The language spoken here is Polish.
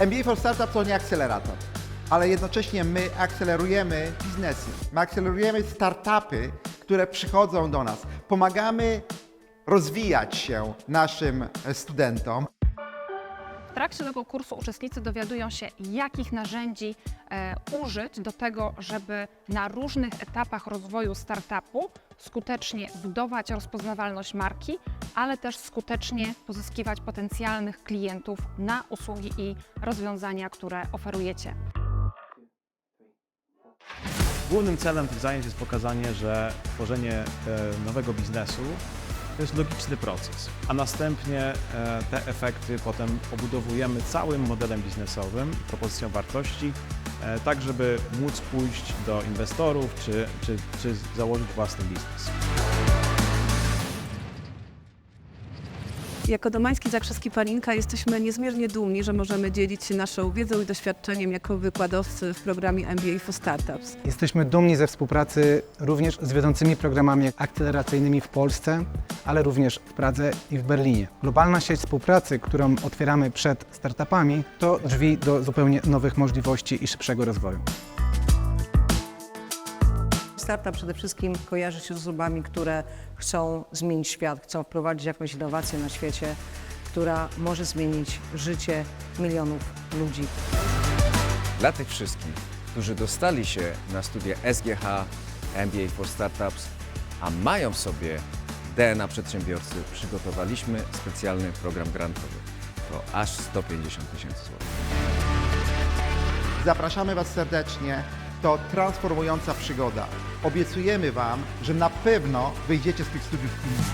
MBA for Startup to nie akcelerator, ale jednocześnie my akcelerujemy biznesy. My akcelerujemy startupy, które przychodzą do nas. Pomagamy rozwijać się naszym studentom. W trakcie tego kursu uczestnicy dowiadują się, jakich narzędzi e, użyć do tego, żeby na różnych etapach rozwoju startupu skutecznie budować rozpoznawalność marki, ale też skutecznie pozyskiwać potencjalnych klientów na usługi i rozwiązania, które oferujecie. Głównym celem tych zajęć jest pokazanie, że tworzenie e, nowego biznesu to jest logiczny proces, a następnie e, te efekty potem obudowujemy całym modelem biznesowym, propozycją wartości, e, tak żeby móc pójść do inwestorów czy, czy, czy założyć własny biznes. Jako Domański Zakrzewski Palinka jesteśmy niezmiernie dumni, że możemy dzielić się naszą wiedzą i doświadczeniem jako wykładowcy w programie MBA for Startups. Jesteśmy dumni ze współpracy również z wiodącymi programami akceleracyjnymi w Polsce, ale również w Pradze i w Berlinie. Globalna sieć współpracy, którą otwieramy przed startupami, to drzwi do zupełnie nowych możliwości i szybszego rozwoju. Startup przede wszystkim kojarzy się z osobami, które chcą zmienić świat, chcą wprowadzić jakąś innowację na świecie, która może zmienić życie milionów ludzi. Dla tych wszystkich, którzy dostali się na studia SGH, MBA for Startups, a mają w sobie DNA przedsiębiorcy, przygotowaliśmy specjalny program grantowy. To aż 150 tysięcy złotych. Zapraszamy Was serdecznie. To transformująca przygoda. Obiecujemy Wam, że na pewno wyjdziecie z tych studiów inni.